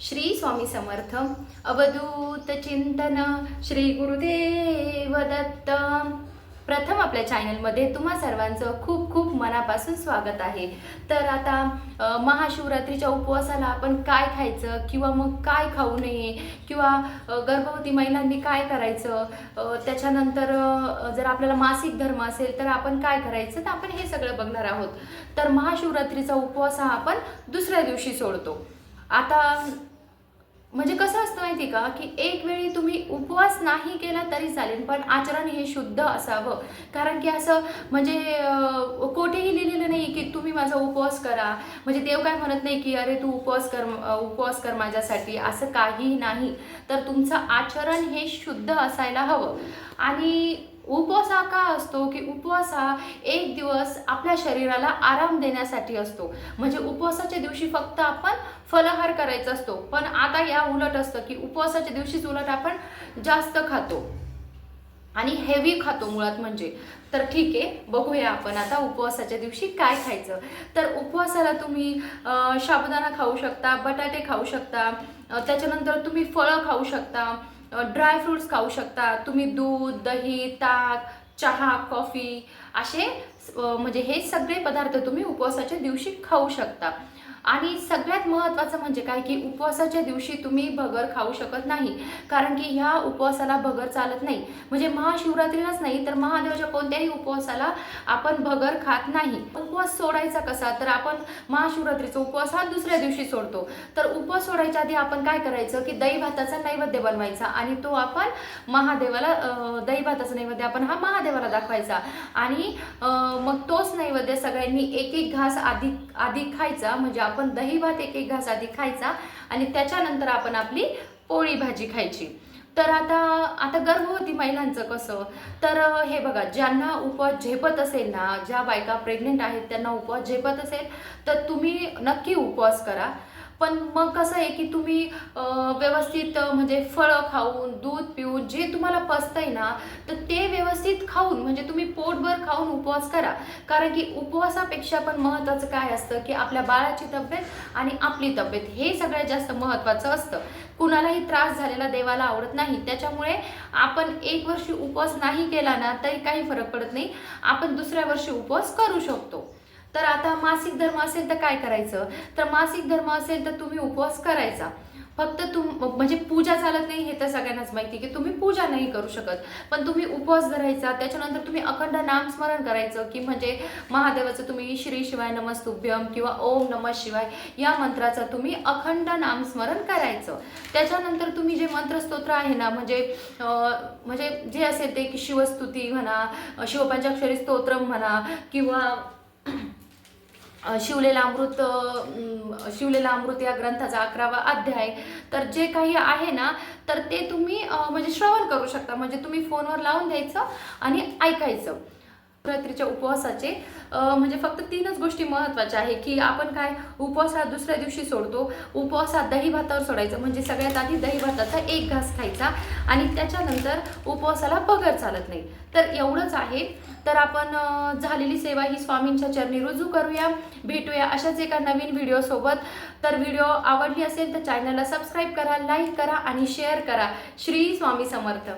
श्री स्वामी समर्थ. अवधूत चिंतन श्री गुरुदेव दत्त. प्रथम आपल्या चॅनलमध्ये तुम्हा सर्वांचं खूप खूप मनापासून स्वागत आहे. तर आता महाशिवरात्रीच्या उपवासाला आपण काय खायचं किंवा मग काय खाऊ नये किंवा गर्भवती महिलांनी काय करायचं? त्याच्यानंतर जर आपल्याला मासिक धर्म असेल तर आपण काय करायचं? तर आपण हे सगळं बघणार आहोत. तर महाशिवरात्रीचा उपवास हा आपण दुसऱ्या दिवशी सोडतो. आता म्हणजे कसं असतं माहिती का की एक वेळी तुम्ही उपवास नाही केला तरी चालेल पण आचरण हे शुद्ध असावं. कारण की असं म्हणजे कोठेही लिहिलेलं नाही की तुम्ही माझा उपवास करा. म्हणजे देव काय म्हणत नाही की अरे तू उपवास कर उपवास कर माझ्यासाठी. असं काही नाही. तर तुमचं आचरण हे शुद्ध असायला हवं. आणि उपवास हा का असतो की उपवास हा एक दिवस आपल्या शरीराला आराम देण्यासाठी असतो. म्हणजे उपवासाच्या दिवशी फक्त आपण फलाहार करायचा असतो. पण आता या उलट असतं की उपवासाच्या दिवशीच उलट आपण जास्त खातो. आणि हेवी खातो मुळात म्हणजे. तर ठीक आहे बघूया आपण आता उपवासाच्या दिवशी काय खायचं. तर उपवासाला तुम्ही अं, साबुदाणा खाऊ शकता बटाटे खाऊ शकता त्याच्यानंतर तुम्ही फळं खाऊ शकता. ड्रायफ्रूट्स खाऊ शकता. तुम्ही दूध दही ताक चहा कॉफी असे म्हणजे हे सगळे पदार्थ तुम्ही उपवासाच्या दिवशी खाऊ शकता. आणि सगळ्यात महत्त्वाचं म्हणजे काय की उपवासाच्या दिवशी तुम्ही भगर खाऊ शकत नाही. कारण की ह्या उपवासाला भगर चालत नाही. म्हणजे महाशिवरात्रीलाच नाही तर महादेवाच्या कोणत्याही उपवासाला आपण भगर खात नाही. उपवास सोडायचा कसा? तर आपण महाशिवरात्रीचा उपवास हा दुसऱ्या दिवशी सोडतो. तर उपवास सोडायच्या आधी आपण काय करायचं की दही भाताचा नैवेद्य बनवायचा आणि तो आपण महादेवाला अं, दही भाताचा नैवेद्य आपण हा महादेवाला दाखवायचा. आणि मग तोच नैवेद्य सगळ्यांनी एक एक घास आधी आधी खायचा. म्हणजे आपण दही भात एक एक घास आधी खायचा आणि त्याच्यानंतर आपण आपली पोळी भाजी खायची. तर आता आता गर्भवती महिलांचं कसं? तर हे बघा ज्यांना उपवास झेपत असेल ना ज्या बायका प्रेग्नेंट आहेत त्यांना उपवास झेपत असेल तर तुम्ही नक्की उपवास करा. पण मग कसं आहे की तुम्ही व्यवस्थित म्हणजे फळं खाऊन दूध पिऊन जे तुम्हाला पचतंय ना तर ते व्यवस्थित खाऊन म्हणजे तुम्ही पोटभर खाऊन उपवास करा. कारण की उपवासापेक्षा पण महत्त्वाचं काय असतं की आपल्या बाळाची तब्येत आणि आपली तब्येत हे सगळ्यात जास्त महत्त्वाचं असतं. कुणालाही त्रास झालेला देवाला आवडत नाही. त्याच्यामुळे आपण एक वर्षी उपवास नाही केला ना तरी काही फरक पडत नाही. आपण दुसऱ्या वर्षी उपवास करू शकतो. तर आता मासिक धर्म असेल तर काय करायचं? तर मासिक धर्म असेल तर तुम्ही उपवास करायचा. फक्त तुम म्हणजे पूजा चालत नाही हे तर सगळ्यांनाच माहिती की तुम्ही पूजा नाही करू शकत. पण तुम्ही उपवास धरायचा त्याच्यानंतर तुम्ही अखंड नामस्मरण करायचं की म्हणजे महादेवाचं तुम्ही श्री शिवाय नमस्तुभ्यम किंवा ओम नमः शिवाय या मंत्राचं तुम्ही अखंड नामस्मरण करायचं. त्याच्यानंतर तुम्ही जे मंत्रस्तोत्र आहे ना म्हणजे म्हणजे जे असेल ते की शिवस्तुती म्हणा शिवपंचाक्षरी स्तोत्रम म्हणा किंवा शिवलेला अमृत शिवलेला अमृत या ग्रंथाचा अकरावा अध्याय. तर जे काही आहे ना तर ते तुम्ही म्हणजे श्रवण करू शकता. म्हणजे तुम्ही फोनवर लावून द्यायचं आणि ऐकायचं. रात्रीच्या उपवासाचे म्हणजे फक्त तीनच गोष्टी महत्त्वाच्या आहे की आपण काय उपवास हा दुसऱ्या दिवशी सोडतो उपवास हा दही भातावर सोडायचं म्हणजे सगळ्यात आधी दही भाताचा एक घास खायचा आणि त्याच्यानंतर उपवासाला पगार चालत नाही. तर एवढंच आहे. तर आपण झालेली सेवा ही स्वामींच्या चरणी रुजू करूया भेटूया अशाच एका नवीन व्हिडिओसोबत तर व्हिडिओ आवडली असेल तर चॅनलला सबस्क्राईब करा लाईक करा आणि शेअर करा. श्री स्वामी समर्थ.